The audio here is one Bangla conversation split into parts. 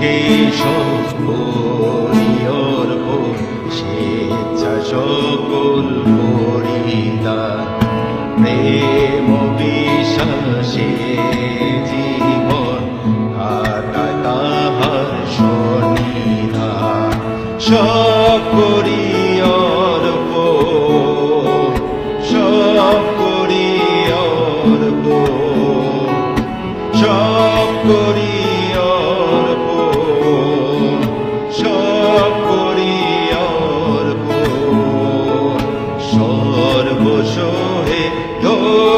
কেশ স্বেচ্ছা সকল করিদা প্রেম বিশ্বাসে জীবন হাটা তাহার সনিধা সব করি অর্প সব করি অর্প সব করি shohe yo.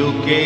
চুকে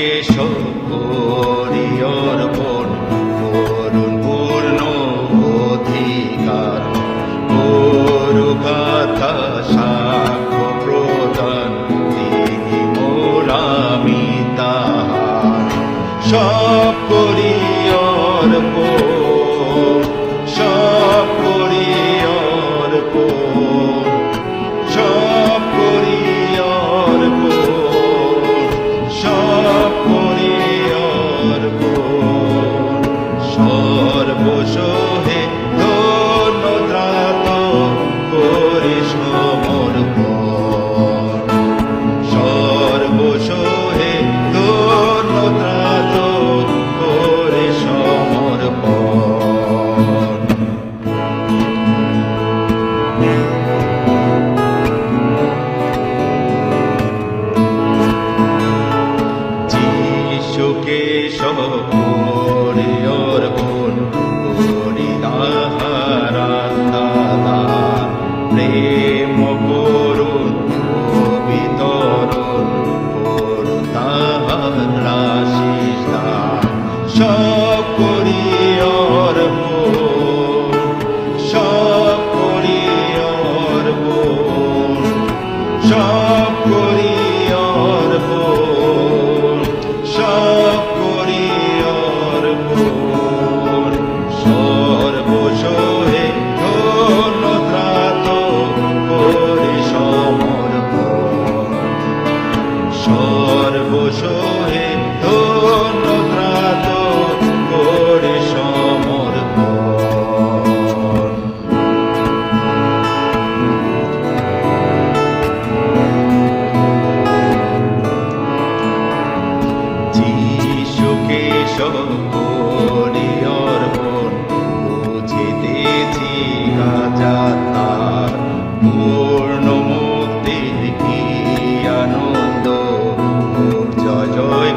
চোখে ওর কোন প্রেম করুন বিতরণ রাশিস সব করি ওর সব করি ওর সব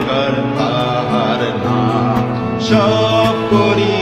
করতা হার না। সব করি